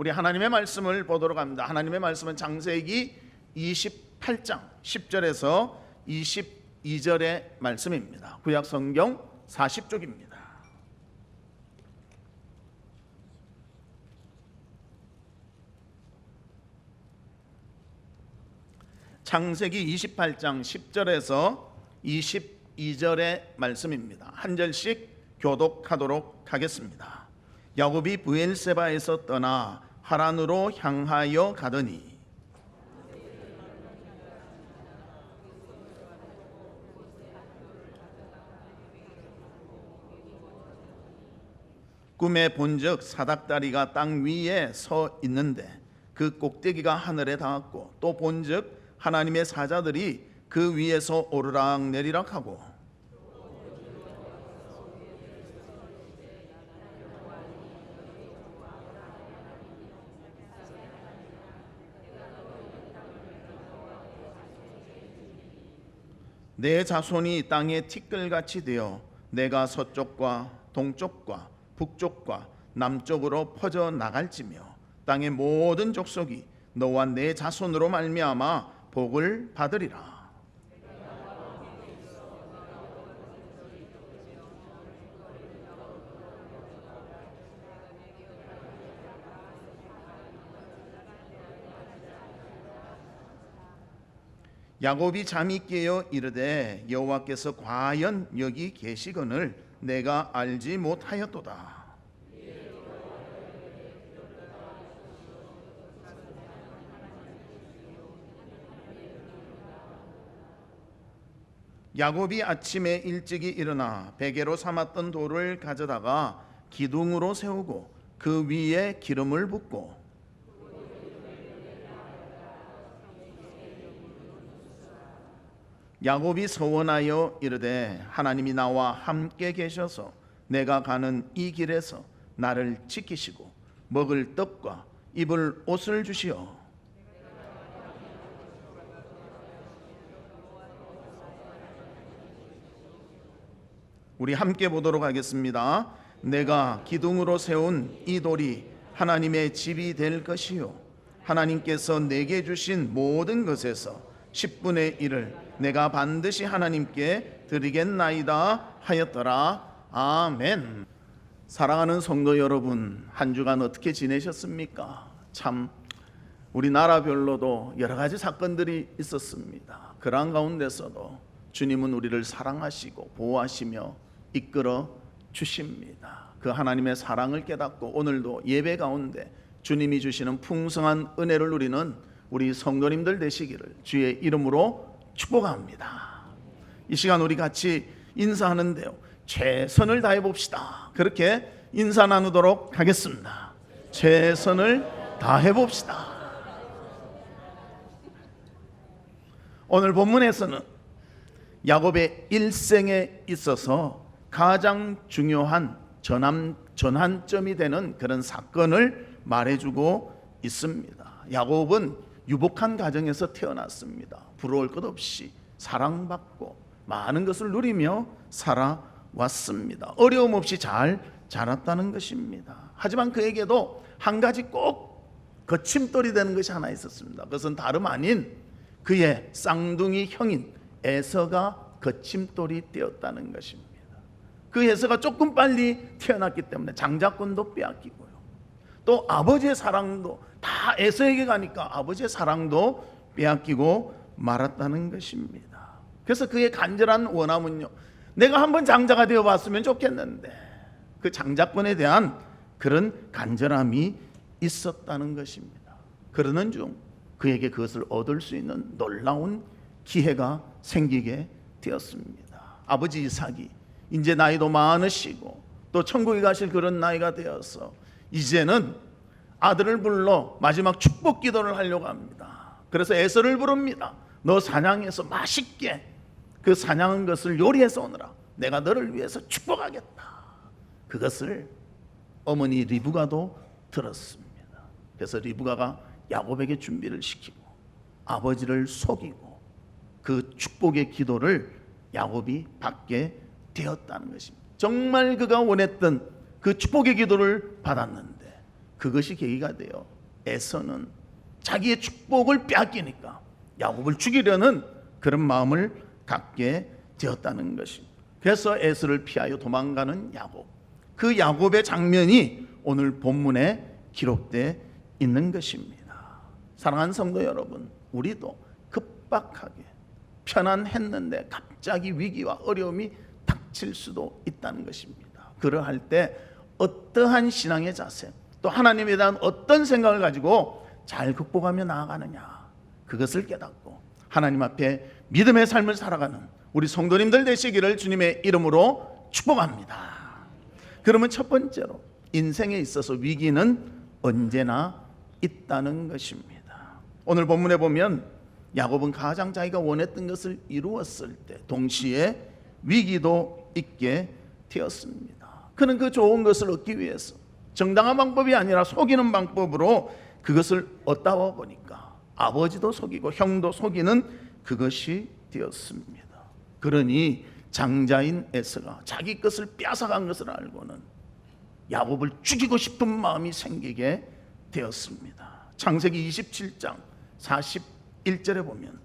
우리 하나님의 말씀을 보도록 합니다. 하나님의 말씀은 창세기 28장 10절에서 22절의 말씀입니다. 구약 성경 40쪽입니다. 창세기 28장 10절에서 22절의 말씀입니다. 한 절씩 교독하도록 하겠습니다. 야곱이 부엘세바에서 떠나 하란으로 향하여 가더니. 꿈에 본즉 사닥다리가 땅 위에 서 있는데 그 꼭대기가 하늘에 닿았고 또 본즉 하나님의 사자들이 그 위에서 오르락 내리락 하고 내 자손이 땅에 티끌같이 되어 내가 서쪽과 동쪽과 북쪽과 남쪽으로 퍼져 나갈지며 땅의 모든 족속이 너와 내 자손으로 말미암아 복을 받으리라. 야곱이 잠이 깨어 이르되 여호와께서 과연 여기 계시거늘 내가 알지 못하였도다. 야곱이 아침에 일찍이 일어나 베개로 삼았던 돌을 가져다가 기둥으로 세우고 그 위에 기름을 붓고 야곱이 서원하여 이르되 하나님이 나와 함께 계셔서 내가 가는 이 길에서 나를 지키시고 먹을 떡과 입을 옷을 주시어 우리 함께 보도록 하겠습니다. 내가 기둥으로 세운 이 돌이 하나님의 집이 될 것이요 하나님께서 내게 주신 모든 것에서 10분의 1을 내가 반드시 하나님께 드리겠나이다 하였더라. 아멘. 사랑하는 성도 여러분, 한 주간 어떻게 지내셨습니까? 참 우리나라별로도 여러 가지 사건들이 있었습니다. 그러한 가운데서도 주님은 우리를 사랑하시고 보호하시며 이끌어 주십니다. 그 하나님의 사랑을 깨닫고 오늘도 예배 가운데 주님이 주시는 풍성한 은혜를 누리는 우리 성도님들 되시기를 주의 이름으로 축복합니다. 이 시간 우리 같이 인사하는데요. 최선을 다해 봅시다. 그렇게 인사 나누도록 하겠습니다. 최선을 다해 봅시다. 오늘 본문에서는 야곱의 일생에 있어서 가장 중요한 전환, 전환점이 되는 그런 사건을 말해주고 있습니다. 야곱은 유복한 가정에서 태어났습니다. 부러울 것 없이 사랑받고 많은 것을 누리며 살아왔습니다. 어려움 없이 잘 자랐다는 것입니다. 하지만 그에게도 한 가지 꼭 거침돌이 되는 것이 하나 있었습니다. 그것은 다름 아닌 그의 쌍둥이 형인 에서가 거침돌이 되었다는 것입니다. 그 에서가 조금 빨리 태어났기 때문에 장자권도 빼앗기고요. 또 아버지의 사랑도 다 에서에게 가니까 아버지의 사랑도 빼앗기고 말았다는 것입니다. 그래서 그의 간절한 원함은요. 내가 한번 장자가 되어 봤으면 좋겠는데 그 장자권에 대한 그런 간절함이 있었다는 것입니다. 그러는 중 그에게 그것을 얻을 수 있는 놀라운 기회가 생기게 되었습니다. 아버지 이삭이 이제 나이도 많으시고 또 천국에 가실 그런 나이가 되어서 이제는 아들을 불러 마지막 축복 기도를 하려고 합니다. 그래서 에서를 부릅니다. 너 사냥해서 맛있게 그 사냥한 것을 요리해서 오너라. 내가 너를 위해서 축복하겠다. 그것을 어머니 리브가도 들었습니다. 그래서 리브가가 야곱에게 준비를 시키고 아버지를 속이고 그 축복의 기도를 야곱이 받게 되었다는 것입니다. 정말 그가 원했던 그 축복의 기도를 받았는데 그것이 계기가 돼요. 에서는 자기의 축복을 빼앗기니까 야곱을 죽이려는 그런 마음을 갖게 되었다는 것입니다. 그래서 에서를 피하여 도망가는 야곱. 그 야곱의 장면이 오늘 본문에 기록돼 있는 것입니다. 사랑하는 성도 여러분, 우리도 급박하게 편안했는데 갑자기 위기와 어려움이 닥칠 수도 있다는 것입니다. 그러할 때 어떠한 신앙의 자세, 또 하나님에 대한 어떤 생각을 가지고 잘 극복하며 나아가느냐, 그것을 깨닫고 하나님 앞에 믿음의 삶을 살아가는 우리 성도님들 되시기를 주님의 이름으로 축복합니다. 그러면 첫 번째로 인생에 있어서 위기는 언제나 있다는 것입니다. 오늘 본문에 보면 야곱은 가장 자기가 원했던 것을 이루었을 때 동시에 위기도 있게 되었습니다. 그는 그 좋은 것을 얻기 위해서 정당한 방법이 아니라 속이는 방법으로 그것을 얻다 보니까 아버지도 속이고 형도 속이는 그것이 되었습니다. 그러니 장자인 에스가 자기 것을 빼앗아간 것을 알고는 야곱을 죽이고 싶은 마음이 생기게 되었습니다. 창세기 27장 41절에 보면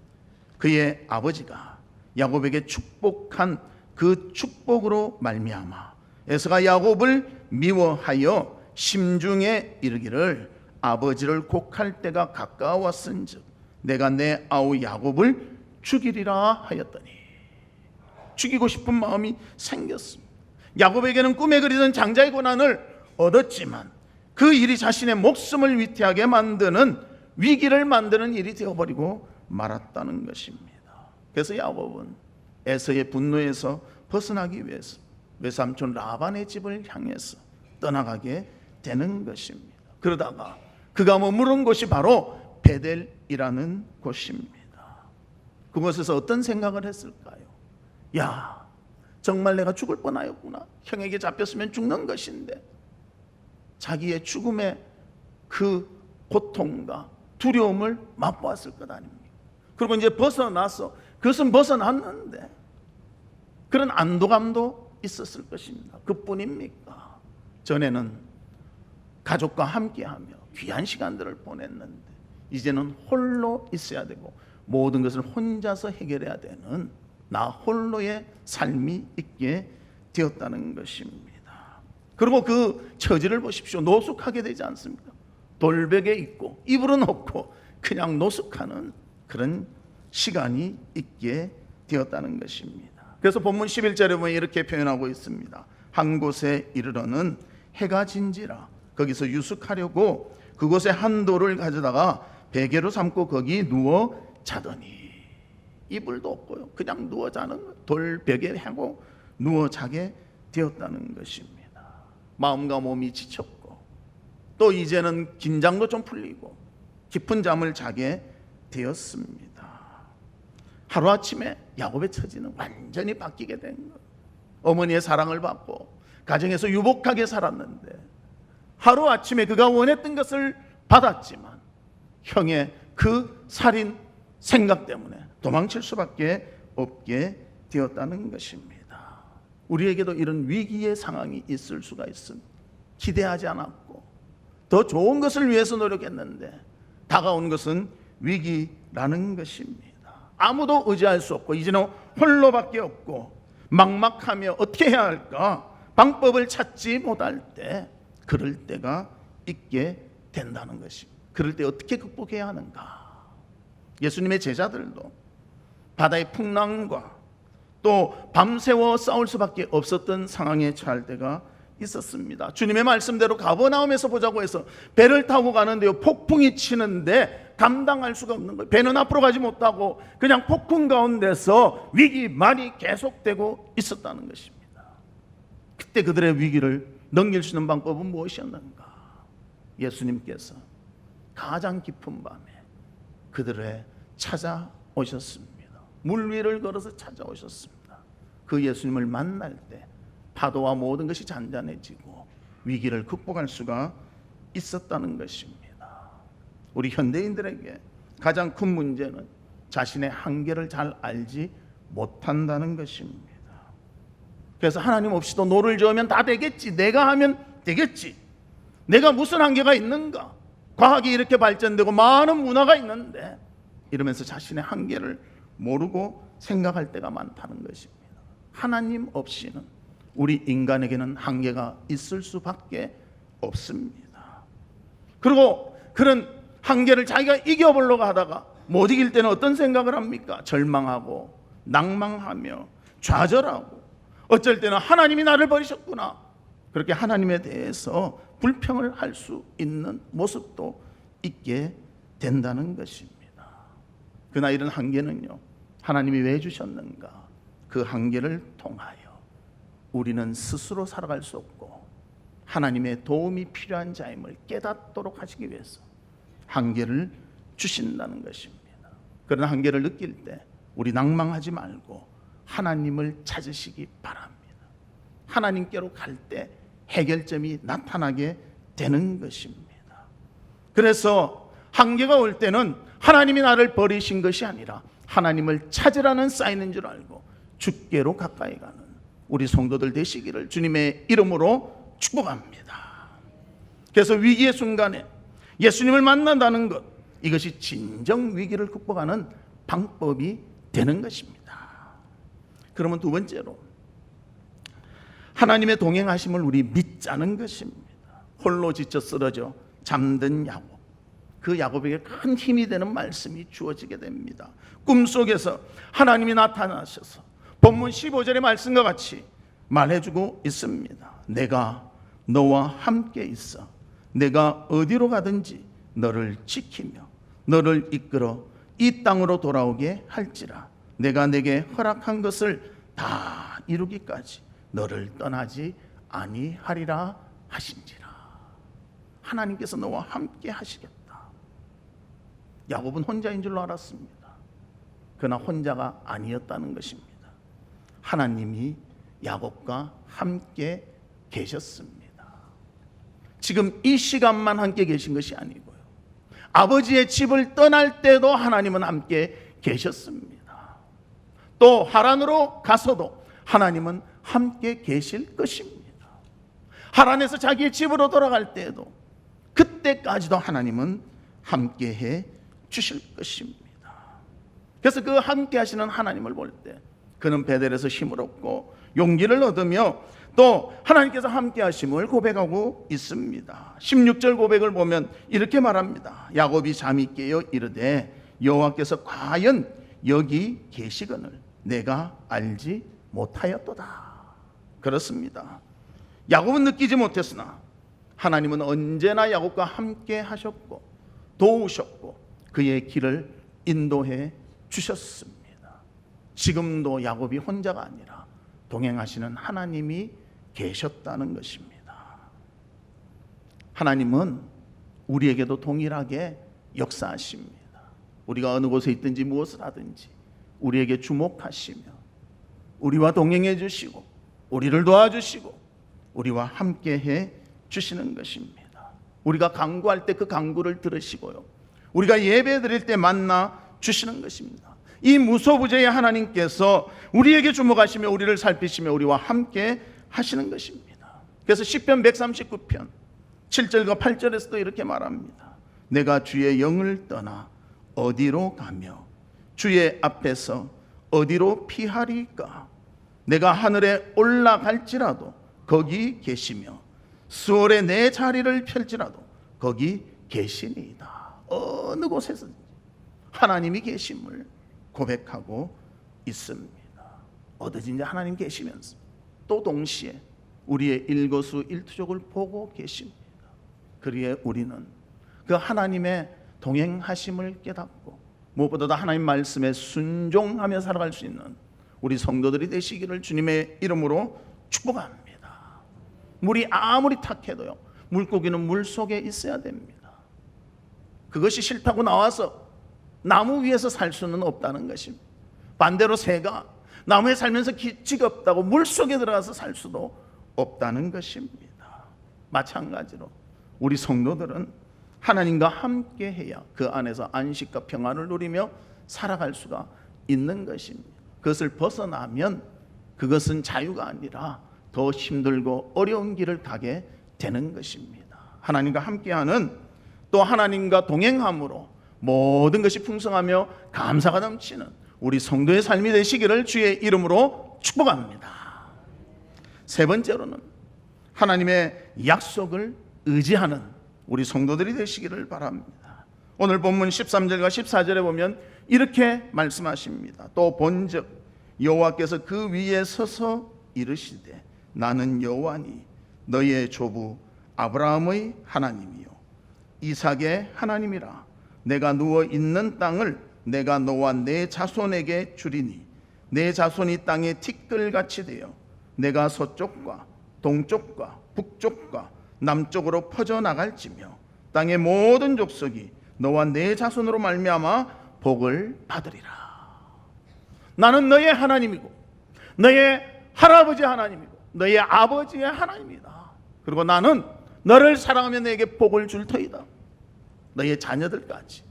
그의 아버지가 야곱에게 축복한 그 축복으로 말미암아 에서가 야곱을 미워하여 심중에 이르기를 아버지를 곡할 때가 가까웠은즉 내가 내 아우 야곱을 죽이리라 하였더니 죽이고 싶은 마음이 생겼습니다. 야곱에게는 꿈에 그리던 장자의 고난을 얻었지만 그 일이 자신의 목숨을 위태하게 만드는 위기를 만드는 일이 되어버리고 말았다는 것입니다. 그래서 야곱은 에서의 분노에서 벗어나기 위해서 외삼촌 라반의 집을 향해서 떠나가게 되는 것입니다. 그러다가 그가 머무른 곳이 바로 베델이라는 곳입니다. 그곳에서 어떤 생각을 했을까요? 야, 정말 내가 죽을 뻔하였구나. 형에게 잡혔으면 죽는 것인데 자기의 죽음의 그 고통과 두려움을 맛보았을 것 아닙니까? 그리고 이제 벗어나서 그것은 벗어났는데 그런 안도감도 있었을 것입니다. 그뿐입니까? 전에는 가족과 함께하며 귀한 시간들을 보냈는데 이제는 홀로 있어야 되고 모든 것을 혼자서 해결해야 되는 나 홀로의 삶이 있게 되었다는 것입니다. 그리고 그 처지를 보십시오. 노숙하게 되지 않습니까? 돌베개 있고 이불은 없고 그냥 노숙하는 그런 시간이 있게 되었다는 것입니다. 그래서 본문 11절에 보면 이렇게 표현하고 있습니다. 한 곳에 이르러는 해가 진지라 거기서 유숙하려고 그곳에 한 돌을 가져다가 베개로 삼고 거기 누워 자더니 이불도 없고요. 그냥 누워 자는 돌베개 하고 누워 자게 되었다는 것입니다. 마음과 몸이 지쳤고 또 이제는 긴장도 좀 풀리고 깊은 잠을 자게 되었습니다. 하루아침에 야곱의 처지는 완전히 바뀌게 된 것. 어머니의 사랑을 받고 가정에서 유복하게 살았는데 하루아침에 그가 원했던 것을 받았지만 형의 그 살인 생각 때문에 도망칠 수밖에 없게 되었다는 것입니다. 우리에게도 이런 위기의 상황이 있을 수가 있습니다. 기대하지 않았고 더 좋은 것을 위해서 노력했는데 다가온 것은 위기라는 것입니다. 아무도 의지할 수 없고 이제는 홀로밖에 없고 막막하며 어떻게 해야 할까 방법을 찾지 못할 때 그럴 때가 있게 된다는 것입니다. 그럴 때 어떻게 극복해야 하는가? 예수님의 제자들도 바다의 풍랑과 또 밤새워 싸울 수밖에 없었던 상황에 처할 때가 있었습니다. 주님의 말씀대로 가버나움에서 보자고 해서 배를 타고 가는데요. 폭풍이 치는데 감당할 수가 없는 거예요. 배는 앞으로 가지 못하고 그냥 폭풍 가운데서 위기 말이 계속되고 있었다는 것입니다. 그때 그들의 위기를 넘길 수 있는 방법은 무엇이었는가? 예수님께서 가장 깊은 밤에 그들의 찾아오셨습니다. 물 위를 걸어서 찾아오셨습니다. 그 예수님을 만날 때 파도와 모든 것이 잔잔해지고 위기를 극복할 수가 있었다는 것입니다. 우리 현대인들에게 가장 큰 문제는 자신의 한계를 잘 알지 못한다는 것입니다. 그래서 하나님 없이도 노를 저으면 다 되겠지. 내가 하면 되겠지. 내가 무슨 한계가 있는가? 과학이 이렇게 발전되고 많은 문화가 있는데 이러면서 자신의 한계를 모르고 생각할 때가 많다는 것입니다. 하나님 없이는 우리 인간에게는 한계가 있을 수밖에 없습니다. 그리고 그런 한계를 자기가 이겨보려고 하다가 못 이길 때는 어떤 생각을 합니까? 절망하고 낭망하며 좌절하고 어쩔 때는 하나님이 나를 버리셨구나. 그렇게 하나님에 대해서 불평을 할 수 있는 모습도 있게 된다는 것입니다. 그러나 이런 한계는요. 하나님이 왜 주셨는가? 그 한계를 통하여 우리는 스스로 살아갈 수 없고 하나님의 도움이 필요한 자임을 깨닫도록 하시기 위해서 한계를 주신다는 것입니다. 그런 한계를 느낄 때 우리 낭망하지 말고 하나님을 찾으시기 바랍니다. 하나님께로 갈 때 해결점이 나타나게 되는 것입니다. 그래서 한계가 올 때는 하나님이 나를 버리신 것이 아니라 하나님을 찾으라는 사인인 줄 알고 주께로 가까이 가는 우리 성도들 되시기를 주님의 이름으로 축복합니다. 그래서 위기의 순간에 예수님을 만난다는 것 이것이 진정 위기를 극복하는 방법이 되는 것입니다. 그러면 두 번째로 하나님의 동행하심을 우리 믿자는 것입니다. 홀로 지쳐 쓰러져 잠든 야곱. 그 야곱에게 큰 힘이 되는 말씀이 주어지게 됩니다. 꿈속에서 하나님이 나타나셔서 본문 15절의 말씀과 같이 말해주고 있습니다. 내가 너와 함께 있어. 내가 어디로 가든지 너를 지키며 너를 이끌어 이 땅으로 돌아오게 할지라. 내가 내게 허락한 것을 다 이루기까지 너를 떠나지 아니하리라 하신지라. 하나님께서 너와 함께 하시겠다. 야곱은 혼자인 줄로 알았습니다. 그러나 혼자가 아니었다는 것입니다. 하나님이 야곱과 함께 계셨습니다. 지금 이 시간만 함께 계신 것이 아니고요. 아버지의 집을 떠날 때도 하나님은 함께 계셨습니다. 또 하란으로 가서도 하나님은 함께 계실 것입니다. 하란에서 자기의 집으로 돌아갈 때에도 그때까지도 하나님은 함께 해 주실 것입니다. 그래서 그 함께 하시는 하나님을 볼 때 그는 베델에서 힘을 얻고 용기를 얻으며 또 하나님께서 함께 하심을 고백하고 있습니다. 16절 고백을 보면 이렇게 말합니다. 야곱이 잠이 깨어 이르되 여호와께서 과연 여기 계시거늘 내가 알지 못하였도다. 그렇습니다. 야곱은 느끼지 못했으나 하나님은 언제나 야곱과 함께 하셨고 도우셨고 그의 길을 인도해 주셨습니다. 지금도 야곱이 혼자가 아니라 동행하시는 하나님이 계셨다는 것입니다. 하나님은 우리에게도 동일하게 역사하십니다. 우리가 어느 곳에 있든지 무엇을 하든지 우리에게 주목하시며 우리와 동행해 주시고 우리를 도와주시고 우리와 함께 해 주시는 것입니다. 우리가 강구할 때 그 강구를 들으시고요. 우리가 예배 드릴 때 만나 주시는 것입니다. 이 무소부재의 하나님께서 우리에게 주목하시며 우리를 살피시며 우리와 함께 하시는 것입니다. 그래서 시편 139편 7절과 8절에서도 이렇게 말합니다. 내가 주의 영을 떠나 어디로 가며 주의 앞에서 어디로 피하리까? 내가 하늘에 올라갈지라도 거기 계시며 수월에 내 자리를 펼지라도 거기 계시니이다. 어느 곳에서 하나님이 계심을 고백하고 있습니다. 어디든지 하나님 계시면서 또 동시에 우리의 일거수 일투족을 보고 계십니다. 그리에 우리는 그 하나님의 동행하심을 깨닫고 무엇보다도 하나님 말씀에 순종하며 살아갈 수 있는 우리 성도들이 되시기를 주님의 이름으로 축복합니다. 물이 아무리 탁해도요. 물고기는 물 속에 있어야 됩니다. 그것이 싫다고 나와서 나무 위에서 살 수는 없다는 것입니다. 반대로 새가 나무에 살면서 기치가 없다고 물 속에 들어가서 살 수도 없다는 것입니다. 마찬가지로 우리 성도들은 하나님과 함께 해야 그 안에서 안식과 평안을 누리며 살아갈 수가 있는 것입니다. 그것을 벗어나면 그것은 자유가 아니라 더 힘들고 어려운 길을 가게 되는 것입니다. 하나님과 함께하는 또 하나님과 동행함으로 모든 것이 풍성하며 감사가 넘치는 우리 성도의 삶이 되시기를 주의 이름으로 축복합니다. 세 번째로는 하나님의 약속을 의지하는 우리 성도들이 되시기를 바랍니다. 오늘 본문 13절과 14절에 보면 이렇게 말씀하십니다. 또 본즉 여호와께서 그 위에 서서 이르시되 나는 여호와니 너희의 조부 아브라함의 하나님이요 이삭의 하나님이라 내가 누워 있는 땅을 내가 너와 내 자손에게 주리니 내 자손이 땅에 티끌같이 되어 내가 서쪽과 동쪽과 북쪽과 남쪽으로 퍼져 나갈지며 땅의 모든 족속이 너와 내 자손으로 말미암아 복을 받으리라. 나는 너의 하나님이고 너의 할아버지 하나님이고 너의 아버지의 하나님이다. 그리고 나는 너를 사랑하며 내게 복을 줄 터이다. 너의 자녀들까지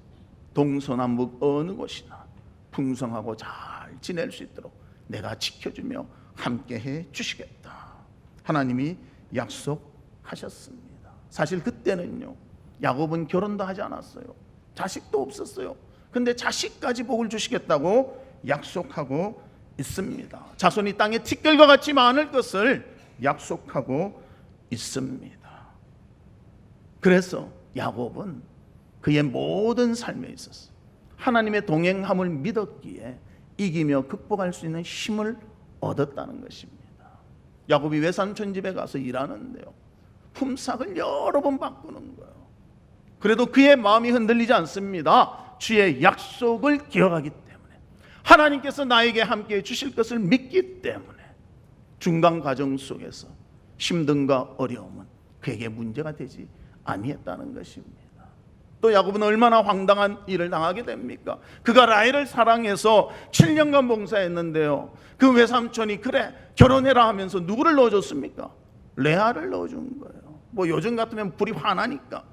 동서남북 어느 곳이나 풍성하고 잘 지낼 수 있도록 내가 지켜주며 함께 해 주시겠다. 하나님이 약속하셨습니다. 사실 그때는요. 야곱은 결혼도 하지 않았어요. 자식도 없었어요. 근데 자식까지 복을 주시겠다고 약속하고 있습니다. 자손이 땅에 티끌과 같이 많을 것을 약속하고 있습니다. 그래서 야곱은 그의 모든 삶에 있어서 하나님의 동행함을 믿었기에 이기며 극복할 수 있는 힘을 얻었다는 것입니다. 야곱이 외삼촌 집에 가서 일하는데요. 품삯을 여러 번 바꾸는 거예요. 그래도 그의 마음이 흔들리지 않습니다. 주의 약속을 기억하기 때문에 하나님께서 나에게 함께 주실 것을 믿기 때문에 중간 과정 속에서 힘든가 어려움은 그에게 문제가 되지 아니했다는 것입니다. 또 야곱은 얼마나 황당한 일을 당하게 됩니까? 그가 라헬을 사랑해서 7년간 봉사했는데요. 그 외삼촌이 그래 결혼해라 하면서 누구를 넣어줬습니까? 레아를 넣어준 거예요. 뭐 요즘 같으면 불이 화나니까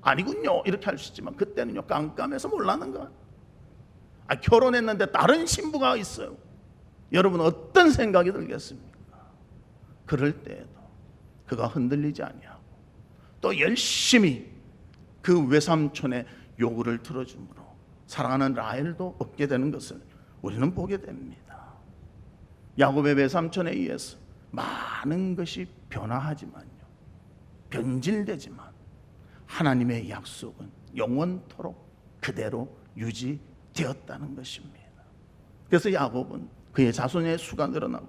아니군요 이렇게 할 수 있지만 그때는요 깜깜해서 몰랐는 거예요. 아, 결혼했는데 다른 신부가 있어요. 여러분 어떤 생각이 들겠습니까? 그럴 때에도 그가 흔들리지 아니하고 또 열심히 그 외삼촌의 요구를 들어주므로 사랑하는 라헬도 얻게 되는 것을 우리는 보게 됩니다. 야곱의 외삼촌에 의해서 많은 것이 변화하지만요. 변질되지만 하나님의 약속은 영원토록 그대로 유지되었다는 것입니다. 그래서 야곱은 그의 자손의 수가 늘어나고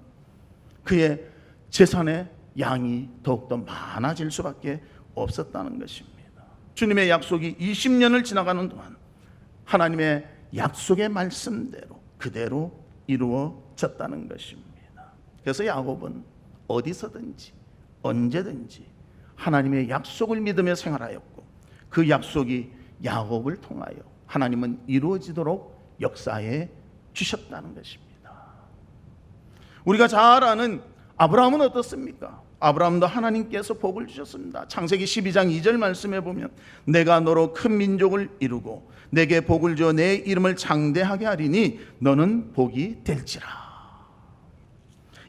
그의 재산의 양이 더욱더 많아질 수밖에 없었다는 것입니다. 주님의 약속이 20년을 지나가는 동안 하나님의 약속의 말씀대로 그대로 이루어졌다는 것입니다. 그래서 야곱은 어디서든지 언제든지 하나님의 약속을 믿으며 생활하였고 그 약속이 야곱을 통하여 하나님은 이루어지도록 역사해 주셨다는 것입니다. 우리가 잘 아는 아브라함은 어떻습니까? 아브라함도 하나님께서 복을 주셨습니다. 창세기 12장 2절 말씀에 보면 내가 너로 큰 민족을 이루고 내게 복을 줘내 이름을 장대하게 하리니 너는 복이 될지라.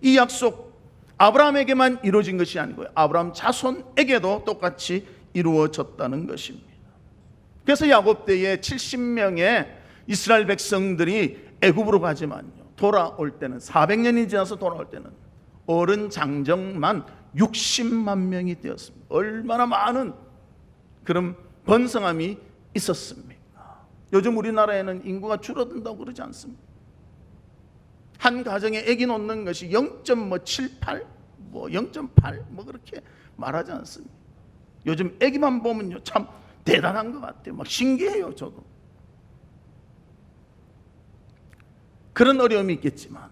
이 약속 아브라함에게만 이루어진 것이 아니고요. 아브라함 자손에게도 똑같이 이루어졌다는 것입니다. 그래서 야곱 때에 70명의 이스라엘 백성들이 애굽으로 가지만요. 돌아올 때는 400년이 지나서 돌아올 때는 어른 장정만 60만 명이 되었습니다. 얼마나 많은 그런 번성함이 있었습니까? 요즘 우리나라에는 인구가 줄어든다고 그러지 않습니까? 한 가정에 아기 놓는 것이 0.78, 뭐 0.8, 뭐 그렇게 말하지 않습니다. 요즘 아기만 보면요 참 대단한 것 같아요. 막 신기해요 저도. 그런 어려움이 있겠지만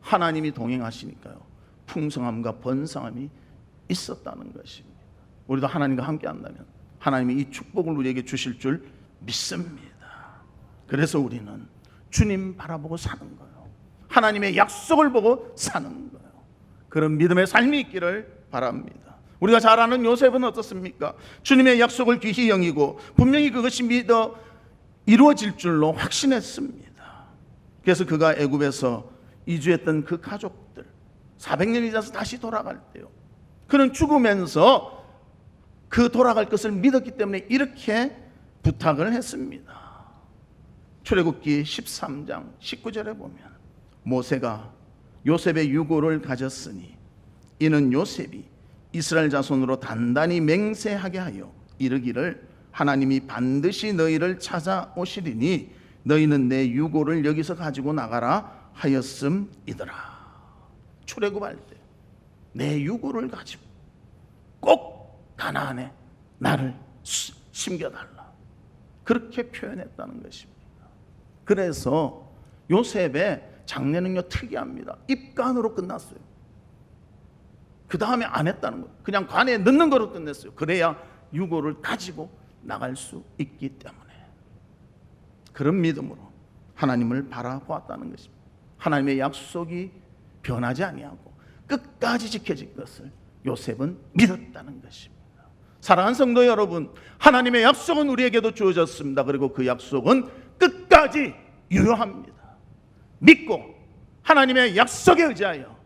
하나님이 동행하시니까요 풍성함과 번성함이 있었다는 것입니다. 우리도 하나님과 함께 한다면 하나님이 이 축복을 우리에게 주실 줄 믿습니다. 그래서 우리는 주님 바라보고 사는 거예요. 하나님의 약속을 보고 사는 거예요. 그런 믿음의 삶이 있기를 바랍니다. 우리가 잘 아는 요셉은 어떻습니까? 주님의 약속을 귀히 여기고 분명히 그것이 믿어 이루어질 줄로 확신했습니다. 그래서 그가 애굽에서 이주했던 그 가족들 400년이 지나서 다시 돌아갈 때요. 그는 죽으면서 그 돌아갈 것을 믿었기 때문에 이렇게 부탁을 했습니다. 출애굽기 13장 19절에 보면 모세가 요셉의 유고를 가졌으니 이는 요셉이 이스라엘 자손으로 단단히 맹세하게 하여 이르기를 하나님이 반드시 너희를 찾아오시리니 너희는 내 유고를 여기서 가지고 나가라 하였음이더라. 출애굽할 때 내 유고를 가지고 꼭 가나안에 나를 수- 심겨달라. 그렇게 표현했다는 것입니다. 그래서 요셉의 장례는요 특이합니다. 입간으로 끝났어요. 그 다음에 안 했다는 거예요. 그냥 관에 넣는 거로 끝냈어요. 그래야 유고를 가지고 나갈 수 있기 때문에 그런 믿음으로 하나님을 바라보았다는 것입니다. 하나님의 약속이 변하지 아니하고 끝까지 지켜질 것을 요셉은 믿었다는 것입니다. 사랑하는 성도 여러분, 하나님의 약속은 우리에게도 주어졌습니다. 그리고 그 약속은 끝까지 유효합니다. 믿고 하나님의 약속에 의지하여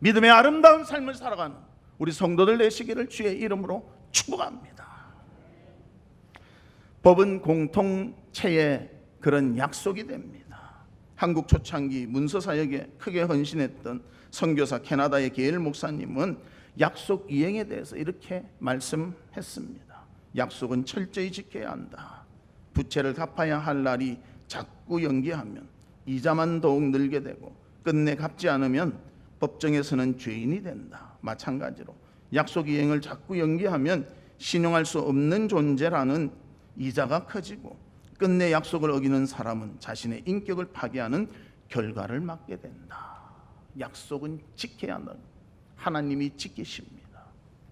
믿음의 아름다운 삶을 살아가는 우리 성도들 되시기를 주의 이름으로 축복합니다. 법은 공통체의 그런 약속이 됩니다. 한국 초창기 문서 사역에 크게 헌신했던 선교사 캐나다의 게일 목사님은 약속 이행에 대해서 이렇게 말씀했습니다. 약속은 철저히 지켜야 한다. 부채를 갚아야 할 날이 자꾸 연기하면 이자만 더욱 늘게 되고 끝내 갚지 않으면 법정에서는 죄인이 된다. 마찬가지로 약속 이행을 자꾸 연기하면 신용할 수 없는 존재라는 이자가 커지고 끝내 약속을 어기는 사람은 자신의 인격을 파괴하는 결과를 맞게 된다. 약속은 지켜야 한다. 하나님이 지키십니다.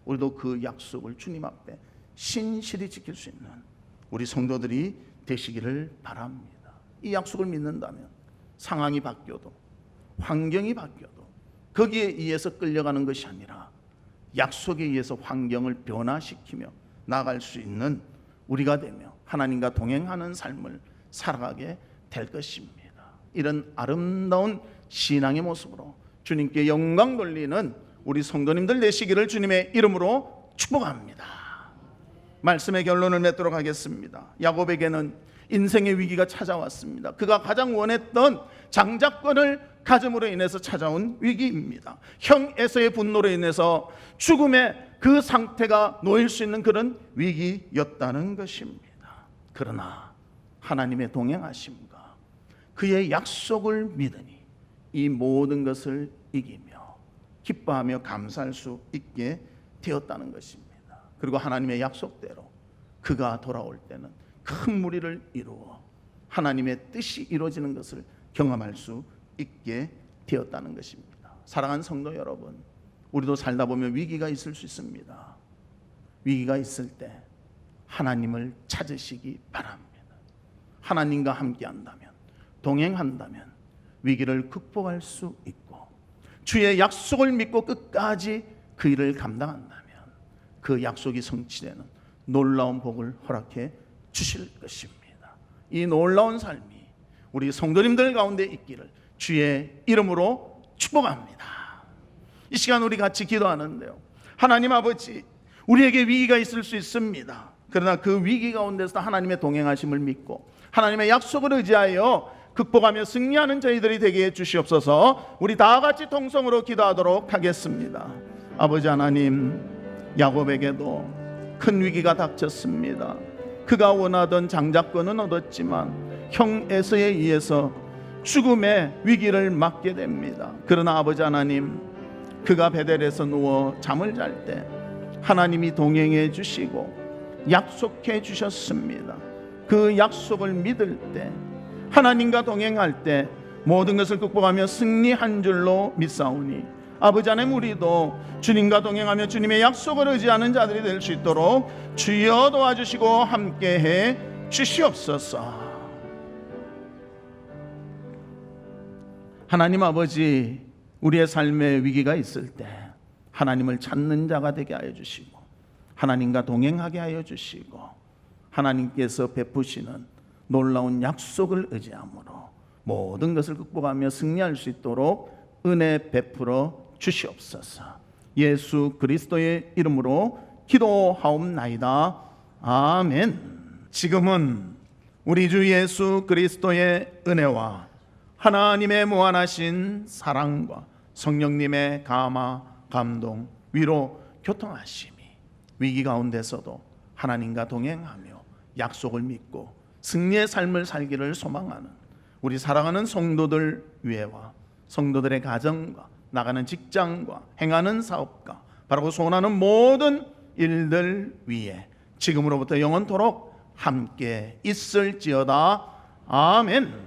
우리도 그 약속을 주님 앞에 신실히 지킬 수 있는 우리 성도들이 되시기를 바랍니다. 이 약속을 믿는다면 상황이 바뀌어도 환경이 바뀌어도 거기에 의해서 끌려가는 것이 아니라 약속에 의해서 환경을 변화시키며 나갈 수 있는 우리가 되며 하나님과 동행하는 삶을 살아가게 될 것입니다. 이런 아름다운 신앙의 모습으로 주님께 영광 돌리는 우리 성도님들 되시기를 주님의 이름으로 축복합니다. 말씀의 결론을 맺도록 하겠습니다. 야곱에게는 인생의 위기가 찾아왔습니다. 그가 가장 원했던 장자권을 가짐으로 인해서 찾아온 위기입니다. 형 에서의 분노로 인해서 죽음의 그 상태가 놓일 수 있는 그런 위기였다는 것입니다. 그러나 하나님의 동행하심과 그의 약속을 믿으니 이 모든 것을 이기며 기뻐하며 감사할 수 있게 되었다는 것입니다. 그리고 하나님의 약속대로 그가 돌아올 때는 큰 무리를 이루어 하나님의 뜻이 이루어지는 것을 경험할 수 있게 되었다는 것입니다. 사랑하는 성도 여러분, 우리도 살다 보면 위기가 있을 수 있습니다. 위기가 있을 때 하나님을 찾으시기 바랍니다. 하나님과 함께 한다면, 동행한다면 위기를 극복할 수 있고 주의 약속을 믿고 끝까지 그 일을 감당한다면 그 약속이 성취되는 놀라운 복을 허락해 주실 것입니다. 이 놀라운 삶이 우리 성도님들 가운데 있기를 주의 이름으로 축복합니다. 이 시간 우리 같이 기도하는데요. 하나님 아버지, 우리에게 위기가 있을 수 있습니다. 그러나 그 위기 가운데서 하나님의 동행하심을 믿고 하나님의 약속을 의지하여 극복하며 승리하는 저희들이 되게 해 주시옵소서. 우리 다 같이 통성으로 기도하도록 하겠습니다. 아버지 하나님, 야곱에게도 큰 위기가 닥쳤습니다. 그가 원하던 장자권은 얻었지만 형 에서에 의해서 죽음의 위기를 맞게 됩니다. 그러나 아버지 하나님, 그가 베델에서 누워 잠을 잘 때 하나님이 동행해 주시고 약속해 주셨습니다. 그 약속을 믿을 때 하나님과 동행할 때 모든 것을 극복하며 승리한 줄로 믿사오니 아버지 하나님 우리도 주님과 동행하며 주님의 약속을 의지하는 자들이 될 수 있도록 주여 도와주시고 함께해 주시옵소서. 하나님 아버지 우리의 삶에 위기가 있을 때 하나님을 찾는 자가 되게 하여 주시고 하나님과 동행하게 하여 주시고 하나님께서 베푸시는 놀라운 약속을 의지함으로 모든 것을 극복하며 승리할 수 있도록 은혜 베풀어 주시옵소서. 예수 그리스도의 이름으로 기도하옵나이다. 아멘. 지금은 우리 주 예수 그리스도의 은혜와 하나님의 무한하신 사랑과 성령님의 감화, 감동, 위로, 교통하심이 위기 가운데서도 하나님과 동행하며 약속을 믿고 승리의 삶을 살기를 소망하는 우리 사랑하는 성도들 위해와 성도들의 가정과 나가는 직장과 행하는 사업과 바라고 소원하는 모든 일들 위에 지금으로부터 영원토록 함께 있을지어다 아멘.